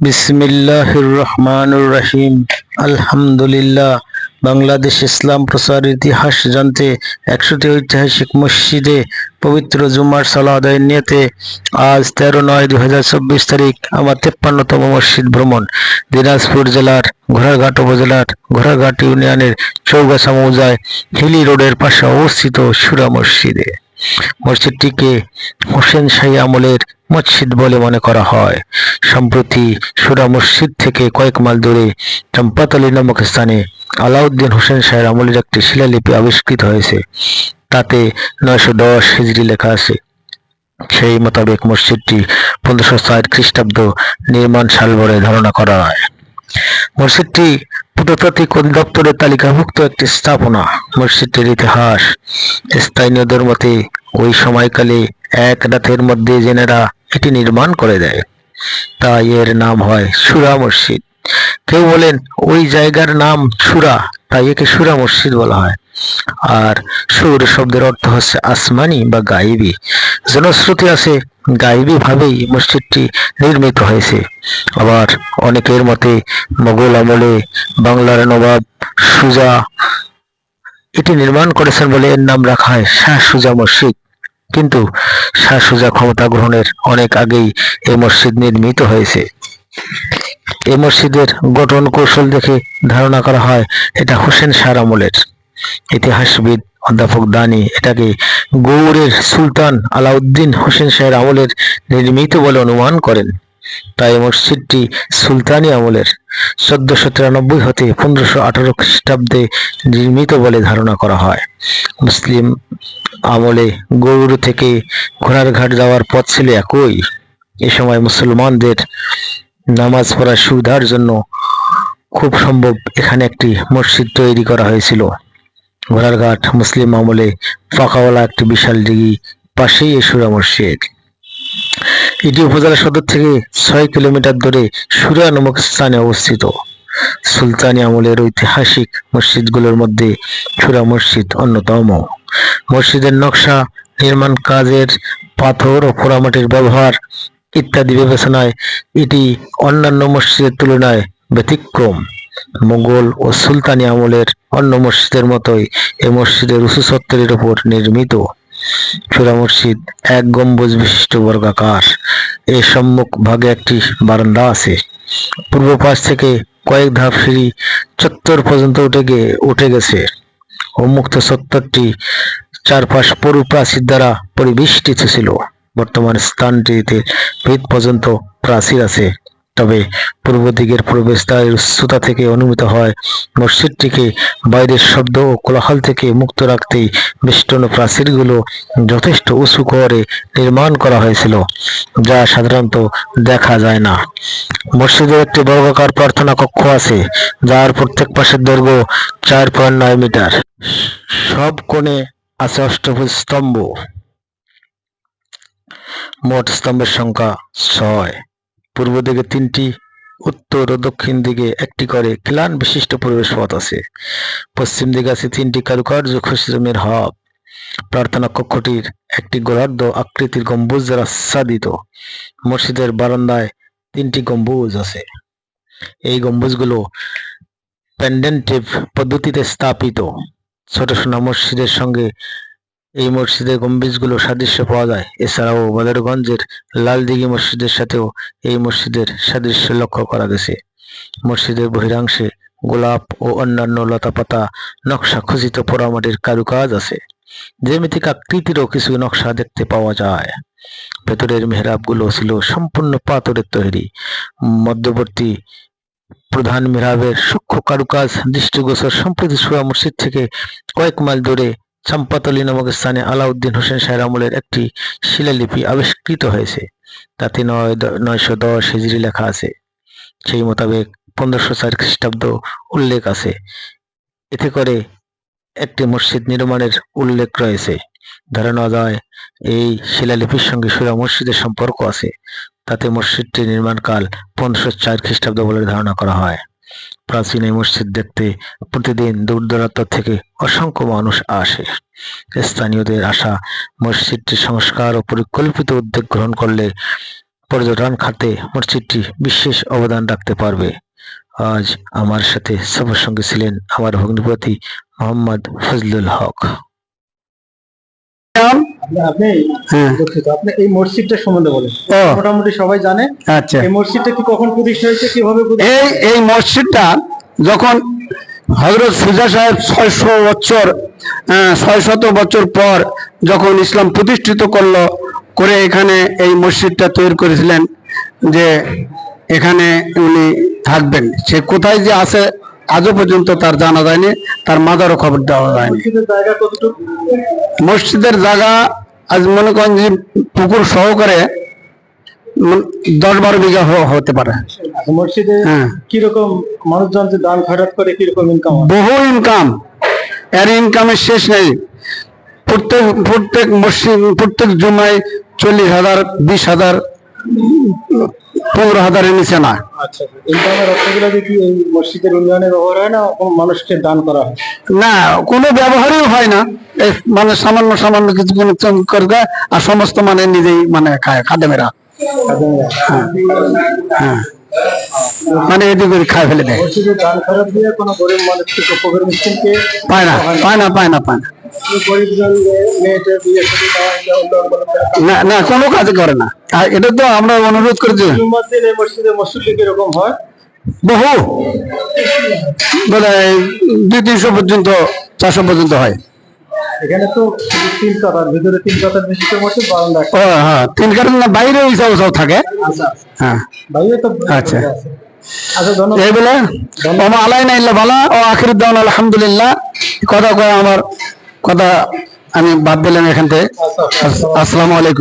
বিসমিল্লাহির রহমানুর রহিম আলহামদুলিল্লাহ, বাংলাদেশ ইসলাম প্রচার ইতিহাস জানতে একশোটি ঐতিহাসিক মসজিদে পবিত্র জুমার সালা আদায়ের নিয়তে আজ তেরো নয় দুই হাজার চব্বিশ তারিখ আমার তেপ্পান্নতম মসজিদ ভ্রমণ। দিনাজপুর জেলার ঘোড়াঘাট উপজেলার ঘোড়াঘাট ইউনিয়নের চৌগাছা মৌজায় হিলি রোডের পাশে অবস্থিত সুরা মসজিদে। মসজিদটিকে হোসেন শাহী আমলের মসজিদ বলে মনে করা হয়। সম্প্রতি সুরা মসজিদ থেকে কয়েক মাইল দূরে চম্পাতলী নামক স্থানে আলাউদ্দিন হোসেন শাহের আমলের একটি শিলালিপি আবিষ্কৃত হয়েছে। তাতে নয়শো দশ হিজড়ি লেখা আছে। সেই মোতাবেক মসজিদটি পনেরোশো ষাট খ্রিস্টাব্দ নির্মাণ সাল বলে ধারণা করা হয়। মসজিদটি প্রত্নতাত্ত্বিক অধিদপ্তরের তালিকাভুক্ত একটি স্থাপনা। মসজিদটির ইতিহাস স্থানীয়দের মতে ওই সময়কালে এক রাতের মধ্যে জেনেরা এটি নির্মাণ করে দেয়। তাই এর নাম হয় সুরা মসজিদ। কেউ বলেন, ওই জায়গার নাম সুরা তাই একে সুরা মসজিদ বলা হয়। আর সুর শব্দের অর্থ হচ্ছে আসমানি বা গাইবি। জনশ্রুতি আছে, গাইবি ভাবেই মসজিদটি নির্মিত হয়েছে। আবার অনেকের মতে, মোগল আমলে বাংলার নবাব সুজা এটি নির্মাণ করেছেন বলে এর নাম রাখা হয় শাহ সুজা মসজিদ। কিন্তু শাহ সুজা ক্ষমতা গ্রহণের অনেক আগেই এ মসজিদ নির্মিত হয়েছে। এ মসজিদের গঠন কৌশল দেখে ধারণা করা হয় এটা হোসেন শাহ আমলের। ইতিহাসবিদ অধ্যাপক দানি এটাকে গৌরের সুলতান আলাউদ্দিন হোসেন শাহের আমলের নির্মিত বলে অনুমান করেন। তাই মসজিদটি সুলতানি আমলের চোদ্দশো তিরানব্বই হতে পনেরোশো আঠারো খ্রিস্টাব্দে নির্মিত বলে ধারণা করা হয়। মুসলিম আমলে গৌড় থেকে ঘোড়ার ঘাট যাওয়ার পথ ছিল একই। এ সময় মুসলমানদের নামাজ পড়ার সুবিধার জন্য খুব সম্ভব এখানে একটি মসজিদ তৈরি করা হয়েছিল। ঘোড়ারঘাট মুসলিম আমলে পাকাওয়ালা একটি বিশাল দিঘি পাশেই এসুরা মসজিদ। এটি উপজেলা সদর থেকে ছয় কিলোমিটার দূরে সুরা নামক স্থানে অবস্থিত। সুলতানি আমলের ঐতিহাসিক মসজিদগুলোর মধ্যে সুরা মসজিদ অন্যতম। মসজিদের নকশা, নির্মাণ কাজের পাথর ও পোড়ামাটির ব্যবহার ইত্যাদি বিবেচনায় এটি অন্যান্য মসজিদের তুলনায় ব্যতিক্রম। মোগল ও সুলতানি আমলের অন্য মসজিদের মতোই এ মসজিদের উঁচু চত্বরের উপর নির্মিত। চূড়া মসজিদ এক গম্বুজ বিশিষ্ট বর্গাকার। এর সম্মুখ ভাগে একটি বারান্দা আছে। পূর্ব পাশ থেকে কয়েক ধাপ সিঁড়ি চত্বর পর্যন্ত উঠে গিয়ে উঠে গেছে। উন্মুক্ত চত্বরটি চারপাশ পরু প্রাচীর দ্বারা পরিবেষ্টিত ছিল। বর্তমান স্থানটিতে ভিত পর্যন্ত প্রাচীর আছে। তবে পূর্ব দিকের প্রবেশদ্বারের উচ্চতা থেকে অনুমিত হয়। মসজিদটিকে বাইরের শব্দ ও কোলাহল থেকে মুক্ত রাখতেই বেষ্টন প্রাচীরগুলো যথেষ্ট উঁচু করে নির্মাণ করা হয়েছিল, যা সাধারণত দেখা যায় না। মসজিদের একটি বর্গাকার প্রার্থনা কক্ষ আছে, যার প্রত্যেক পাশের দৈর্ঘ্য চার পয়েন্ট নয় মিটার। সব কোণে আছে অষ্টভুজ স্তম্ভ। মোট স্তম্ভের সংখ্যা ছয়। পূর্ব দিকে তিনটি, উত্তর ও দক্ষিণ দিকে একটি করে খিলান বিশিষ্ট প্রবেশ পথ আছে। পশ্চিম দিকে আছে তিনটি কারুকার্য খসরুমের হব। প্রার্থনা কক্ষটির একটি গোলার্ধ আকৃতির গম্বুজ দ্বারা আচ্ছাদিত। মসজিদের বারান্দায় তিনটি গম্বুজ আছে। এই গম্বুজগুলো প্যান্ডেন্টিভ পদ্ধতিতে স্থাপিত। ছোট সোনা মসজিদের সঙ্গে এই মসজিদের গম্বুজগুলো সাদৃশ্য পাওয়া যায়। এছাড়াও বদরগঞ্জের লালদিঘি মসজিদের সাথেও এই মসজিদের সাদৃশ্য লক্ষ্য করা গেছে। মসজিদের বহিরাংশে গোলাপ ও অন্যান্য লতাপাতা নকশা খচিত পোড়ামাটির কারুকাজ আছে, জ্যামিতিক আকৃতিরও কিছু নকশা দেখতে পাওয়া যায়। ভেতরের মেহরাবগুলো ছিল সম্পূর্ণ পাথরের তৈরি। মধ্যবর্তী প্রধান মেহরাবের সূক্ষ্ম কারুকাজ, দৃষ্টিগোচর সম্প্রতি সুয়া মসজিদ থেকে কয়েক মাইল দূরে চম্পাতলী নামক স্থানে আলাউদ্দিন হোসেন শাহের আমলের একটি শিলালিপি আবিষ্কৃত হয়েছে। তাতে নয় নয়শো দশ হিজড়ি লেখা আছে। সেই মোতাবেক পনেরোশো চার খ্রিস্টাব্দ উল্লেখ আছে। এতে করে একটি মসজিদ নির্মাণের উল্লেখ রয়েছে। ধরে নেওয়া যায়, এই শিলালিপির সঙ্গে সুরা মসজিদের সম্পর্ক আছে। তাতে মসজিদটি নির্মাণকাল পনেরোশো চার খ্রিস্টাব্দ বলে ধারণা করা হয়। প্রাচীন এই মসজিদ দেখতে প্রতিদিন দূর দূরান্ত থেকে অসংখ্য মানুষ আসে। স্থানীয়দের আশা, মসজিদটি সংস্কার ও পরিকল্পিত উদ্যোগ গ্রহণ করলে পর্যটন খাতে মসজিদটি বিশেষ অবদান রাখতে পারবে। আজ আমার সাথে সবার সঙ্গে ছিলেন আমার ভগ্নিপতি মোহাম্মদ ফজলুল হক। আপনি হ্যাঁ। আপনি এই মসজিদটা সম্বন্ধে বলেন। মোটামুটি সবাই জানে। আচ্ছা। এই মসজিদটা কি কখন প্রতিষ্ঠা হয়েছে কীভাবে এই এই মসজিদটা যখন হজরত সুজা সাহেব ছয়শো বছর বছর পর যখন ইসলাম প্রতিষ্ঠিত করল করে এখানে এই মসজিদটা তৈরি করেছিলেন যে এখানে উনি থাকবেন। সে কোথায় যে আছে আজও পর্যন্ত তার জানা যায়নি তার মাদারও খবর দেওয়া যায়নি। মসজিদের জায়গা কতটুকু? মসজিদের জায়গা আজ মনে করেন যে পুকুর সহকারে দশ বারো বিঘা হতে পারে। আচ্ছা, মসজিদে হ্যাঁ। কীরকম মানুষজন যে দান করে কীরকম ইনকাম বহু ইনকাম এর ইনকামের শেষ নেই। প্রত্যেক প্রত্যেক মসজিদ প্রত্যেক জুমায় চল্লিশ হাজার বিশ হাজার পনেরো হাজারের নিচে না। আচ্ছা হয় না? কোনো মানুষকে দান করা হয়? না কোনো ব্যবহারই হয় না। মানে সামান্য সামান্য কিছু করে দেয়, আর সমস্ত মানে নিজেই মানে খায় খাদেমেরা হ্যাঁ মানে এদিক ওদিক খায় ফেলে দেয়। মসজিদে দান খয়রাত দিয়ে কোনো গরিব মানুষকে পায় না পায় না পায় না পায় না। না না কোনো কাজ করে না। এটা তো আমরা অনুরোধ করেছি মসজিদে মসজিদে কীরকম হয় বহু দুই তিনশো পর্যন্ত চারশো পর্যন্ত হয়। এখানে তো তিন কাতার ভিতরে তিন কাতার বিশিষ্ট মসজিদ বারান্দা হ্যাঁ তিন না বাইরে থাকে। হ্যাঁ। বাইরে তো আচ্ছা। আচ্ছা এই বলে আলাই না ইল্লা ভালা ও আখির দাওয়ান আলহামদুলিল্লাহ। কথা কয় আমার কথা আমি বাদ দিলাম এখান থেকে। আচ্ছা। আসসালামু আলাইকুম।